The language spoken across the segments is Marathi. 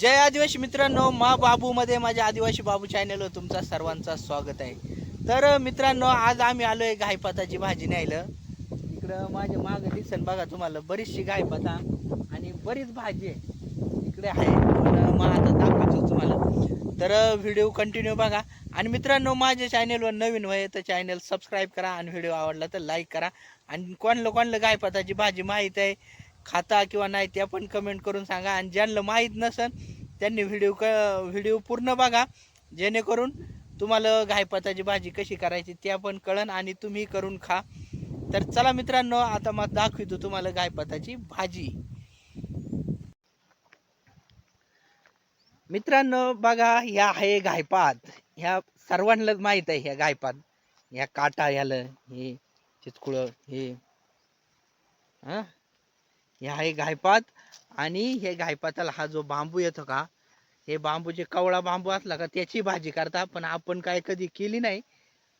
जय आदिवासी मित्रांनो मा बाबूमध्ये माझ्या आदिवासी बाबू चॅनलवर तुमचा सर्वांचा स्वागत आहे. तर मित्रांनो आज आम्ही आलो आहे गायपाताची भाजी न्यायला. इकडं माझ्या मागं दिसन बघा तुम्हाला बरीचशी गायपाता आणि बरीच भाजी आहे. इकडे आहे पण मग आता दाखवतो तुम्हाला. तर व्हिडिओ कंटिन्यू बघा. आणि मित्रांनो माझ्या चॅनलवर नवीन वय तर चॅनल सबस्क्राईब करा आणि व्हिडिओ आवडला तर लाईक करा. आणि कोणलं कोणलं गायपाताची भाजी माहीत आहे खाता किंवा नाही ते पण कमेंट करून सांगा. आणि ज्यांना माहीत नसन त्यांनी व्हिडिओ क व्हिडिओ पूर्ण बघा. जेणेकरून तुम्हाला गायपाताची भाजी कशी करायची त्या पण कळन आणि तुम्ही करून खा. तर चला मित्रांनो आता मग दाखवितो तुम्हाला गायपाताची भाजी. मित्रांनो बघा ह्या आहे गायपात ह्या सर्वांना माहीत आहे ह्या गायपात ह्या काटा ह्याला हे चितकुळ हे. हा? हे आहे गायपात आणि हे गायपाताला हा जो बांबू येतो का हे बांबूचे कवळा बांबू असला का त्याची भाजी करता पण आपण काय कधी केली नाही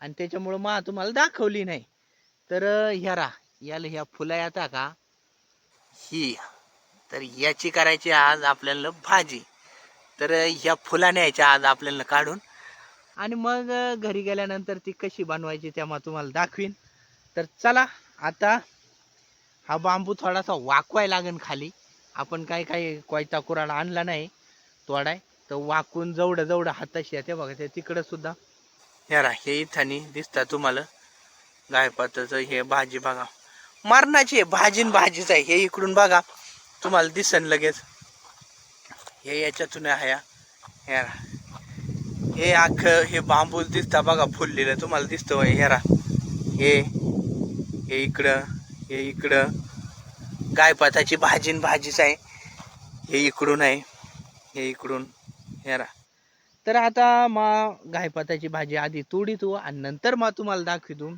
आणि त्याच्यामुळं मा तुम्हाला दाखवली नाही. तर ह्या रा याला ह्या फुला येता का? ही. तर याची करायची आज आपल्याला भाजी. तर ह्या फुला न्यायच्या आज आपल्याला काढून आणि मग घरी गेल्यानंतर ती कशी बनवायची तेव्हा तुम्हाला दाखवीन. तर चला आता हा बांबू थोडासा वाकवाय लागेल खाली. आपण काय काय कोयता कुराला आणला नाही तोडाय. तर वाकून जवढं जवढं हाताशी आहे ते बघा ते तिकडं सुद्धा. यारा हे इथानी दिसतात तुम्हाला. गायपाताचं हे भाजी बघा. मरणाची भाजीन भाजीच आहे. हे इकडून बघा तुम्हाला दिसन लगेच. हे याच्यातून आहे हा. यारा हे अख्खं हे बांबूच दिसता बघा फुललेलं. तुम्हाला दिसतं हेरा हे हे इकडं. हे इकडं गायपाताची भाजीन भाजीच आहे. हे इकडून आहे. हे इकडून. हेरा तर आता मा गायपाताची भाजी आधी तोडी तू आणि नंतर मग तुम्हाला दाखवितो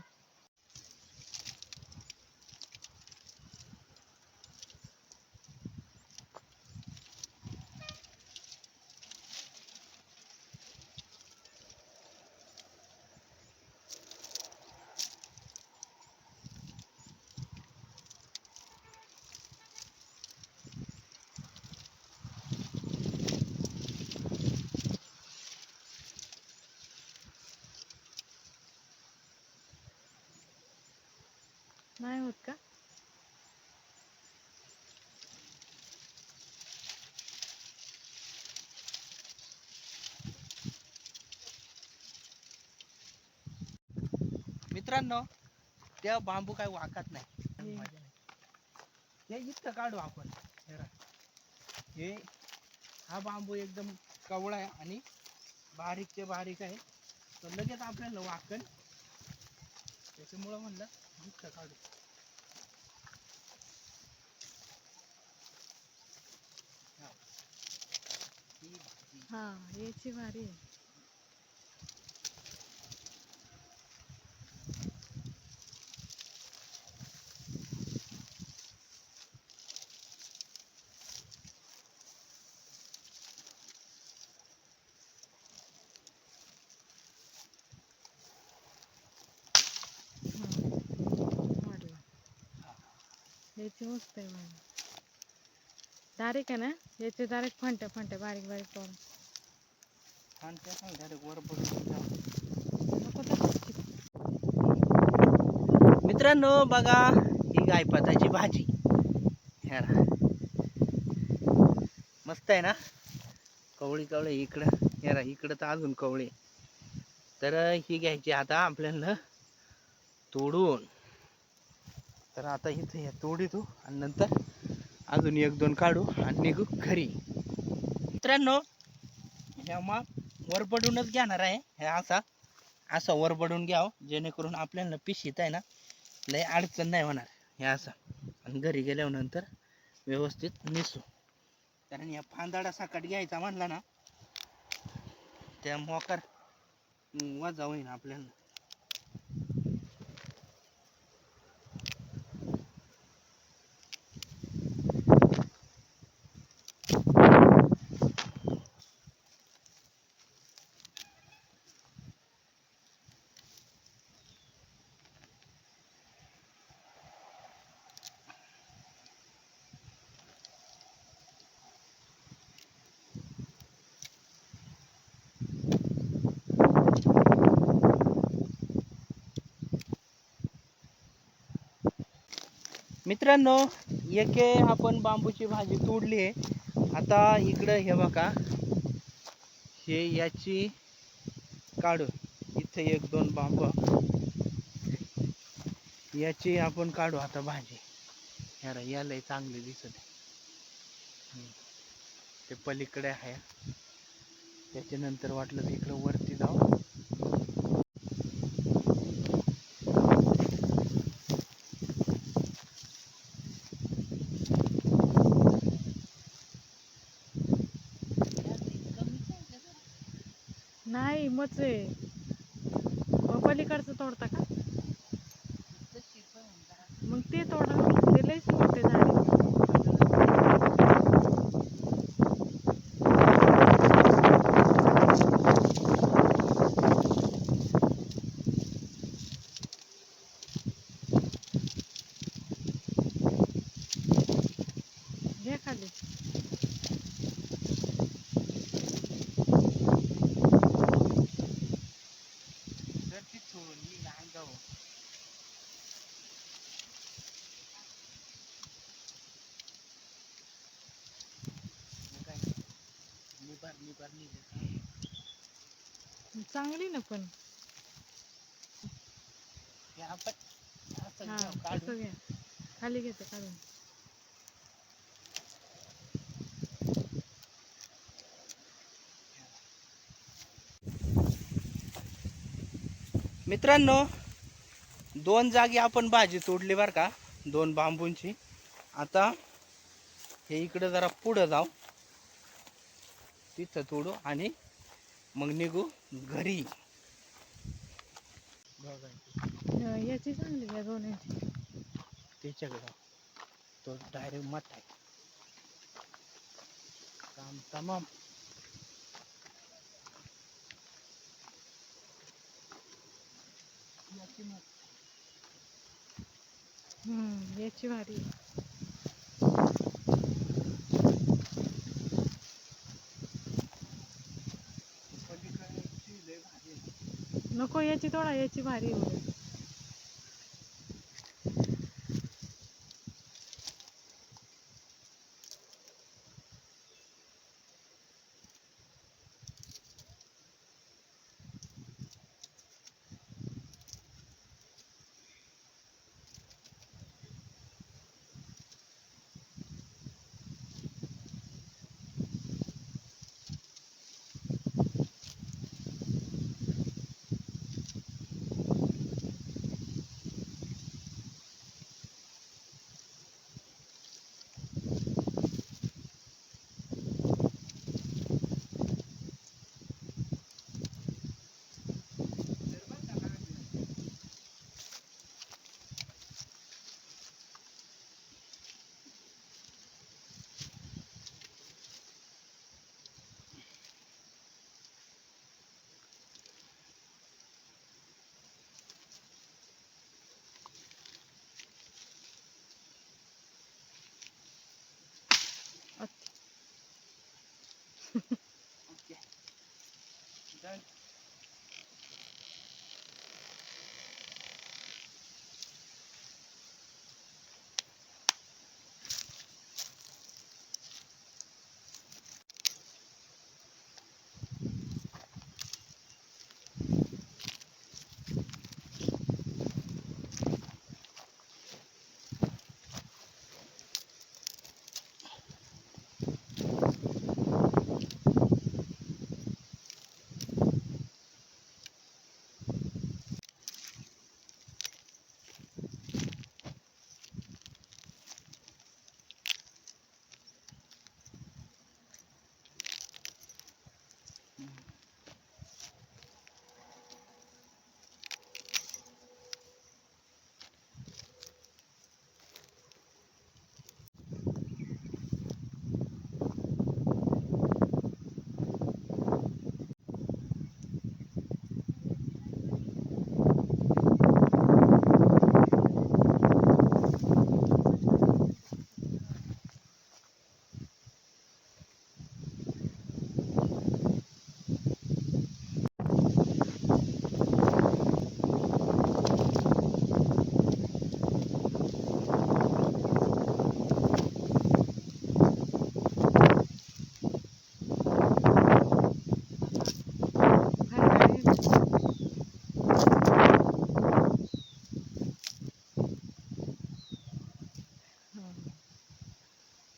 नाही होत का मित्रांनो त्या बांबू काय वाकत नाही. हे इतकं काढू आपण. हे. हे बांबू एकदम कवळा आहे आणि बारीक ते बारीक आहे. तर लगेच आपल्याला वाकन. त्याच्यामुळं म्हणलं इतकं काढू. हा याची भारी आहे हा. वाढला याची मस्त आहे भारी डायरेक्ट आहे ना? याचे डायरेक्ट फंट्या फंट्या बारीक बारीक वर चिप. मित्रांनो बघा ही गायपाताची भाजी. ह्या. मस्त आहे ना? कवळी कवळी इकडं. हे रा इकडं तर अजून कवळी. तर ही घ्यायची आता आपल्याला तोडून. तर आता इथं हे तोडी तू हो. आणि नंतर अजून एक दोन काढू आणि निघू घरी. मित्रांनो ह्या मग वरपडूनच घेणार आहे. हे असा असा वरपडून घ्यावं जेणेकरून आपल्याला पिशीत आहे ना लय अडचण नाही होणार. हे असा. आणि घरी गेल्यानंतर व्यवस्थित नेसू. कारण या फांदाडा साकट घ्यायचा म्हणला ना त्या मोकार वजा होईन आपल्याला. मित्रांनो एके आपण बांबूची भाजी तोडली आहे. आता इकडं हे बघा. हे याची काढू. इथे एक दोन बांबू. याची आपण काढू आता भाजी. यार याला चांगली दिसत आहे. ते पलीकडे आहे. त्याच्यानंतर वाटलं तर इकडं वरती जाऊ. गावाचं आहे. पलीकडचं तोडता का मग ते तोडा ते लईच मोठे झाड आहे. घ्या खाली तर तिथून मी अंगावर मग काय निबार निबार निघत चांगली ना पण. हे असं घ्या. खाली घेते काढून. मित्रांनो दोन जागी आपण भाजी तोडली बर का दोन बांबूंची. आता हे इकडं जरा पुढं जाऊ. तिथं तोडू आणि मग निघू घरी. याची चांगली घ्या दोन्हीची. त्याच्याकडं. तो डायरेक्ट मठ आहे. काम तमाम. याची. हम्म याची भारी आहे. पलीकडची लय भारी आहे. नको याची तोडा याची भारी Okay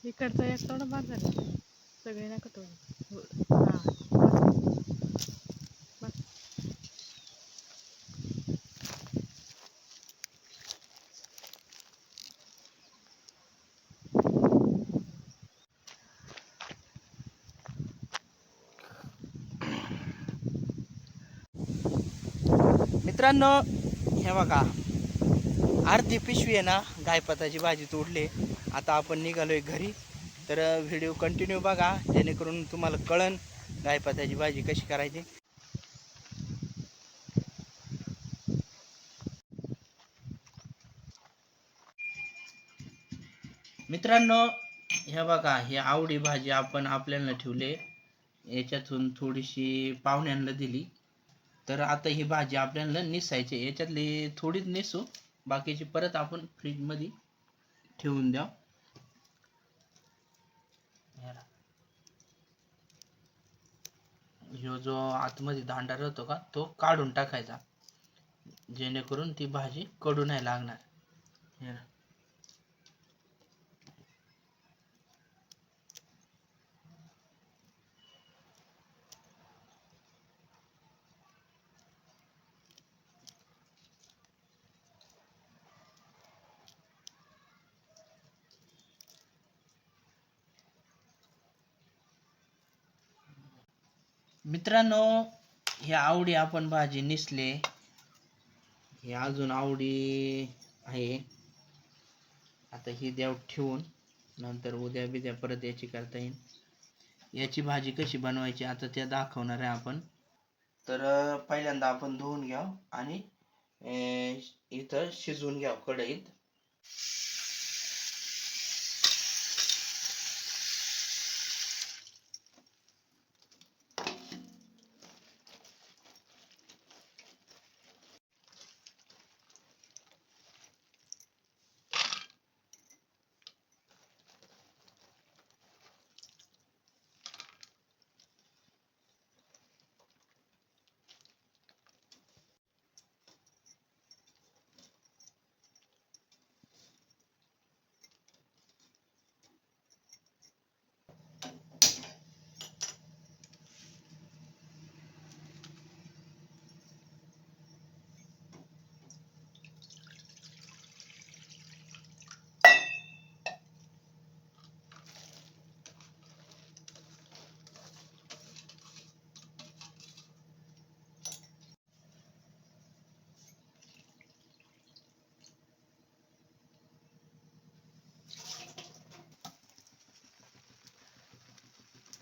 इकडचा एक नाही थोडं बाद झालं. सगळे नका थोडी हां मित्रांनो हे बघा. अर्धी पिशवी आहे ना? गायपताची भाजी तोडली. आता आपण निघालोय घरी. तर व्हिडिओ कंटिन्यू बघा जेणेकरून तुम्हाला कळन गायपाताची भाजी कशी करायची. मित्रांनो हे बघा हे आवडी भाजी आपण आपल्याला ठेवले. याच्यातून थोडीशी पाहुण्यांना दिली. तर आता ही भाजी आपल्याला निसायची याच्यातली थोडीच निसू. बाकीची परत आपण फ्रीजमध्ये ठेवून द्या. ह्यो जो आतमध्ये दांडा राहतो का तो काढून टाकायचा. जेणेकरून ती भाजी कडू नाही लागणार. मित्रांनो हे आवडी आपण भाजी निसले. हे अजून आवडी आहे. आता ही द्याव ठेवून नंतर उद्या बिद्या परत याची करता येईल. याची भाजी कशी बनवायची आता त्या दाखवणार आहे आपण. तर पहिल्यांदा आपण धुवून घ्याव आणि इथं शिजवून घ्याव कढईत.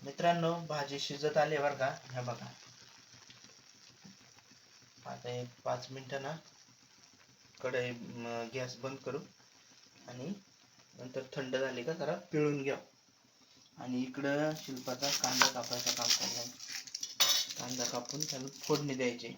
मित्रांनो भाजी शिजत आली बरं का? ह्या बघा. आता एक पाच मिनिटं ना कढई गॅस बंद करू आणि नंतर थंड झाली का जरा पिळून घ्या. आणि इकडं शिल्पाचा कांदा कापायचं काम चाललंय. कांदा कापून त्याला फोडणी द्यायची.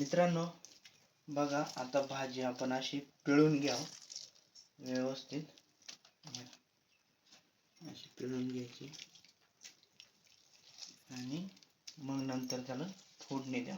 मित्रांनो बघा आता भाजी आपण अशी पिळून घ्या व्यवस्थित. अशी पिळून घ्यायची. आणि मग नंतर त्याला फोडणी द्या